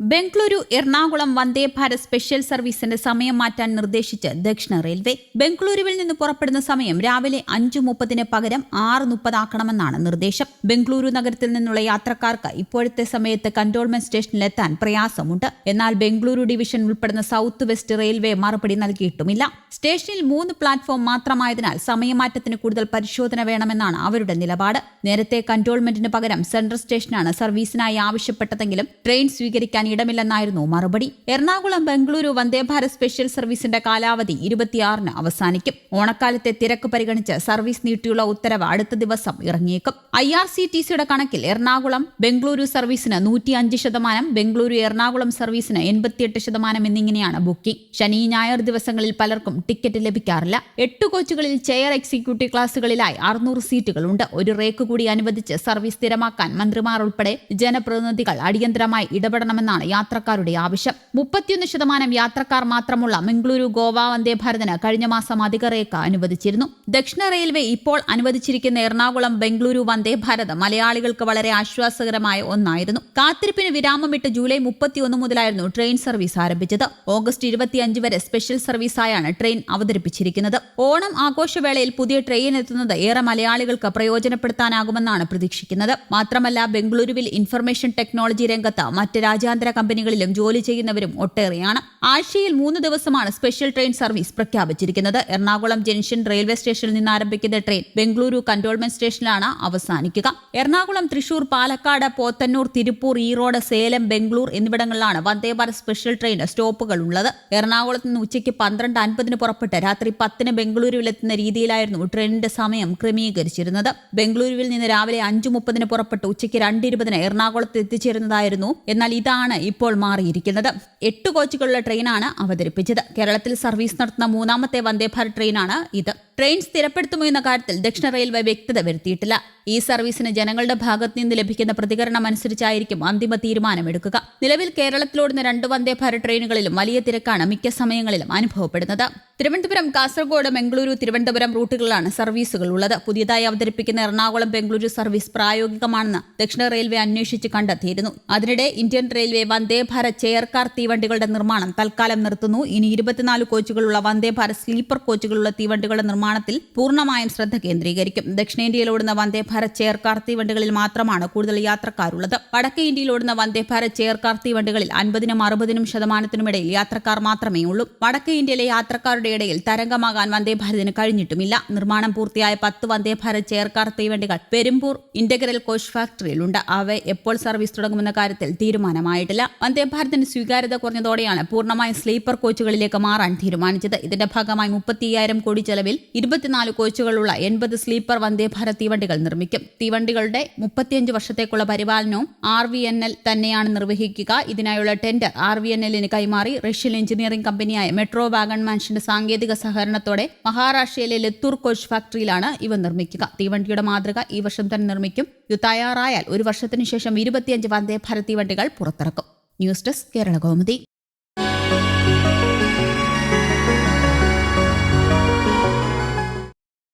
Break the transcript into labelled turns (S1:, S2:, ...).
S1: Bengaluru Ernakulam Vande Bharat special സർവീസിന്റെ സമയം മാറ്റാൻ നിർദ്ദേശിച്ച് ദക്ഷിണ റെയിൽവേ. ബംഗളൂരുവിൽ നിന്ന് പുറപ്പെടുന്ന സമയം രാവിലെ അഞ്ചു മുപ്പതിന് പകരം ആറ് മുപ്പതാക്കണമെന്നാണ് നിർദ്ദേശം. ബംഗളൂരു നഗരത്തിൽ നിന്നുള്ള യാത്രക്കാർക്ക് ഇപ്പോഴത്തെ സമയത്ത് കന്റോൺമെന്റ് സ്റ്റേഷനിലെത്താൻ പ്രയാസമുണ്ട്. എന്നാൽ ബംഗളൂരു ഡിവിഷൻ ഉൾപ്പെടുന്ന സൗത്ത് വെസ്റ്റ് റെയിൽവേ മറുപടി നൽകിയിട്ടുമില്ല. സ്റ്റേഷനിൽ മൂന്ന് പ്ലാറ്റ്ഫോം മാത്രമായതിനാൽ സമയമാറ്റത്തിന് കൂടുതൽ പരിശോധന വേണമെന്നാണ് അവരുടെ നിലപാട്. നേരത്തെ കന്റോൺമെന്റിന് പകരം സെൻട്രൽ സ്റ്റേഷനാണ് സർവീസിനായി ആവശ്യപ്പെട്ടതെങ്കിലും ട്രെയിൻ സ്വീകരിക്കാൻ ഇടമില്ലെന്നായിരുന്നു മറുപടി. എറണാകുളം ബംഗളൂരു വന്ദേഭാരത് സ്പെഷ്യൽ സർവീസിന്റെ കാലാവധി ഇരുപത്തിയാറിന് അവസാനിക്കും. ഓണക്കാലത്തെ തിരക്ക് പരിഗണിച്ച് സർവീസ് നീട്ടിയുള്ള ഉത്തരവ് അടുത്ത ദിവസം ഇറങ്ങിയേക്കും. ഐ ആർ സി ടി സിയുടെ കണക്കിൽ എറണാകുളം ബംഗളൂരു സർവീസിന് നൂറ്റി അഞ്ച് ശതമാനം ബംഗളൂരു എറണാകുളം സർവീസിന് എൺപത്തിയെട്ട് ശതമാനം എന്നിങ്ങനെയാണ് ബുക്കിംഗ്. ശനി ഞായർ ദിവസങ്ങളിൽ പലർക്കും ടിക്കറ്റ് ലഭിക്കാറില്ല. എട്ട് കോച്ചുകളിൽ ചെയർ എക്സിക്യൂട്ടീവ് ക്ലാസുകളിലായി അറുന്നൂറ് സീറ്റുകളുണ്ട്. ഒരു റേക്ക് കൂടി അനുവദിച്ച് സർവീസ് സ്ഥിരമാക്കാൻ മന്ത്രിമാർ ഉൾപ്പെടെ ജനപ്രതിനിധികൾ അടിയന്തരമായി ഇടപെടണമെന്നാണ് യാത്രക്കാരുടെ ആവശ്യം. മുപ്പത്തിയൊന്ന് ശതമാനം യാത്രക്കാർ മാത്രമുള്ള മംഗളൂരു ഗോവ വന്ദേ ഭാരതിന് കഴിഞ്ഞ മാസം അധിക റേക്ക് അനുവദിച്ചിരുന്നു. ദക്ഷിണ റെയിൽവേ ഇപ്പോൾ അനുവദിച്ചിരിക്കുന്ന എറണാകുളം ബംഗളൂരു വന്ദേ ഭാരത് മലയാളികൾക്ക് വളരെ ആശ്വാസകരമായ ഒന്നായിരുന്നു. കാത്തിരിപ്പിന് വിരാമമിട്ട് ജൂലൈ മുപ്പത്തിയൊന്ന് മുതലായിരുന്നു ട്രെയിൻ സർവീസ് ആരംഭിച്ചത്. ഓഗസ്റ്റ് ഇരുപത്തിയഞ്ച് വരെ സ്പെഷ്യൽ സർവീസായാണ് ട്രെയിൻ അവതരിപ്പിച്ചിരിക്കുന്നത്. ഓണം ആഘോഷവേളയിൽ പുതിയ ട്രെയിൻ എത്തുന്നത് ഏറെ മലയാളികൾക്ക് പ്രയോജനപ്പെടുത്താനാകുമെന്നാണ് പ്രതീക്ഷിക്കുന്നത്. മാത്രമല്ല ബംഗളൂരുവിൽ ഇൻഫർമേഷൻ ടെക്നോളജി രംഗത്ത് മറ്റ് രാജ്യാന്തര കമ്പനികളിലും ജോലി ചെയ്യുന്നവരും ഒട്ടേറെയാണ്. ആഴ്ചയിൽ മൂന്ന് ദിവസമാണ് സ്പെഷ്യൽ ട്രെയിൻ സർവീസ് പ്രഖ്യാപിച്ചിരിക്കുന്നത്. എറണാകുളം ജംഗ്ഷൻ റെയിൽവേ സ്റ്റേഷനിൽ നിന്ന് ആരംഭിക്കുന്ന ട്രെയിൻ ബംഗളൂരു കന്റോൺമെന്റ് സ്റ്റേഷനിലാണ് അവസാനിക്കുക. എറണാകുളം തൃശൂർ പാലക്കാട് പോത്തന്നൂർ തിരുപ്പൂർ ഈറോഡ് സേലം ബംഗളൂർ എന്നിവിടങ്ങളിലാണ് വന്ദേ ഭാരത് സ്പെഷ്യൽ ട്രെയിൻ സ്റ്റോപ്പുകൾ ഉള്ളത് എറണാകുളത്ത് നിന്ന് ഉച്ചയ്ക്ക് പന്ത്രണ്ട് അൻപതിന് പുറപ്പെട്ട് രാത്രി പത്തിന് ബംഗളൂരുവിലെത്തുന്ന രീതിയിലായിരുന്നു ട്രെയിനിന്റെ സമയം ക്രമീകരിച്ചിരുന്നത്. ബംഗളൂരുവിൽ നിന്ന് രാവിലെ അഞ്ചു മുപ്പതിന് പുറപ്പെട്ട് ഉച്ചയ്ക്ക് രണ്ട് ഇരുപതിന് എറണാകുളത്ത് എത്തിച്ചേരുന്നതായിരുന്നു. എന്നാൽ ഇതാണ് ഇപ്പോൾ മാറിയിരിക്കുന്നത്. എട്ട് കോച്ചുകളുള്ള ട്രെയിനാണ് അവതരിപ്പിച്ചത്. കേരളത്തിൽ സർവീസ് നടത്തുന്ന മൂന്നാമത്തെ വന്ദേ ഭാരത് ട്രെയിനാണ് ഇത്. ട്രെയിൻ സ്ഥിരപ്പെടുത്തുമോ എന്ന കാര്യത്തിൽ ദക്ഷിണ റെയിൽവേ വ്യക്തത വരുത്തിയിട്ടില്ല. ഈ സർവീസിന് ജനങ്ങളുടെ ഭാഗത്ത് നിന്ന് ലഭിക്കുന്ന പ്രതികരണം അനുസരിച്ചായിരിക്കും അന്തിമ തീരുമാനമെടുക്കുക. നിലവിൽ കേരളത്തിലോടുന്ന രണ്ട് വന്ദേ ഭാരത് ട്രെയിനുകളിലും വലിയ തിരക്കാണ് മിക്ക സമയങ്ങളിലും അനുഭവപ്പെടുന്നത്. തിരുവനന്തപുരം കാസർഗോഡ് ബംഗളൂരു തിരുവനന്തപുരം റൂട്ടുകളിലാണ് സർവീസുകൾ ഉള്ളത്. പുതിയതായി അവതരിപ്പിക്കുന്ന എറണാകുളം ബംഗളൂരു സർവീസ് പ്രായോഗികമാണെന്ന് ദക്ഷിണ റെയിൽവേ അന്വേഷിച്ച് കണ്ടെത്തിയിരുന്നു. അതിനിടെ Indian railway Vande Bharat chair car തീവണ്ടികളുടെ നിർമ്മാണം തൽക്കാലം നിർത്തുന്നു. ഇനി ഇരുപത്തിനാല് കോച്ചുകളുള്ള വന്ദേ ഭാരത് സ്ലീപ്പർ കോച്ചുകളുള്ള തീവണ്ടികളുടെ നിർമ്മാണത്തിൽ പൂർണമായും ശ്രദ്ധ കേന്ദ്രീകരിക്കും. ദക്ഷിണേന്ത്യയിൽ ഓടുന്ന വന്ദേ ഭാരത് ചെയർ കാർ തീവണ്ടികളിൽ മാത്രമാണ് കൂടുതൽ യാത്രക്കാരുള്ളത്. വടക്കേ ഇന്ത്യയിൽ ഓടുന്ന വന്ദേ ഭാരത് ചെയർ കാർ തീവണ്ടികളിൽ അൻപതിനും അറുപതിനും ശതമാനത്തിനുമിടയിൽ യാത്രക്കാർ മാത്രമേ ഉള്ളൂ. വടക്കേ ഇന്ത്യയിലെ യാത്രക്കാരുടെ ഇടയിൽ തരംഗമാകാൻ വന്ദേ ഭാരതിന് കഴിഞ്ഞിട്ടുമില്ല. നിർമ്മാണം പൂർത്തിയായ പത്ത് വന്ദേ ഭാരത് ചെയർ കാർ തീവണ്ടികൾ പെരുമ്പൂർ ഇന്റഗ്രൽ കോച്ച് ഫാക്ടറിയിലുണ്ട്. അവ എപ്പോൾ സർവീസ് തുടങ്ങുമെന്ന കാര്യത്തിൽ തീരുമാനമായിട്ടില്ല. വന്ദേ ഭാരതിന് സ്വീകാര്യത കുറഞ്ഞതോടെയാണ് പൂർണമായും സ്ലീപ്പർ കോച്ചുകളിലേക്ക് മാറാൻ തീരുമാനിച്ചത്. ഇതിന്റെ ഭാഗമായി മുപ്പത്തിയ്യായിരം കോടി ചെലവിൽ ഇരുപത്തിനാല് കോച്ചുകളുള്ള എൺപത് സ്ലീപ്പർ വന്ദേ ഭാരത് തീവണ്ടികൾ നിർമ്മിക്കും. തീവണ്ടികളുടെ മുപ്പത്തിയഞ്ച് വർഷത്തേക്കുള്ള പരിപാലനവും ആർ വി എൻ എൽ തന്നെയാണ് നിർവഹിക്കുക. ഇതിനായുള്ള ടെൻഡർ ആർ വി എൻ എല്ലിന് കൈമാറി റഷ്യൻ എഞ്ചിനീയറിംഗ് കമ്പനിയായ മെട്രോ വാഗൺ മാൻഷന്റെ സാങ്കേതിക സഹകരണത്തോടെ മഹാരാഷ്ട്രയിലെ ലത്തൂർ കോച്ച് ഫാക്ടറിയിലാണ് ഇവ നിർമ്മിക്കുക. തീവണ്ടിയുടെ മാതൃക ഈ വർഷം തന്നെ നിർമ്മിക്കും. ഇത് തയ്യാറായാൽ ഒരു വർഷത്തിനു ശേഷം ഇരുപത്തിയഞ്ച് വന്ദേ ഭാരത് തീവണ്ടികൾ പുറത്തിറക്കും. News desk Kerala Kaumudi.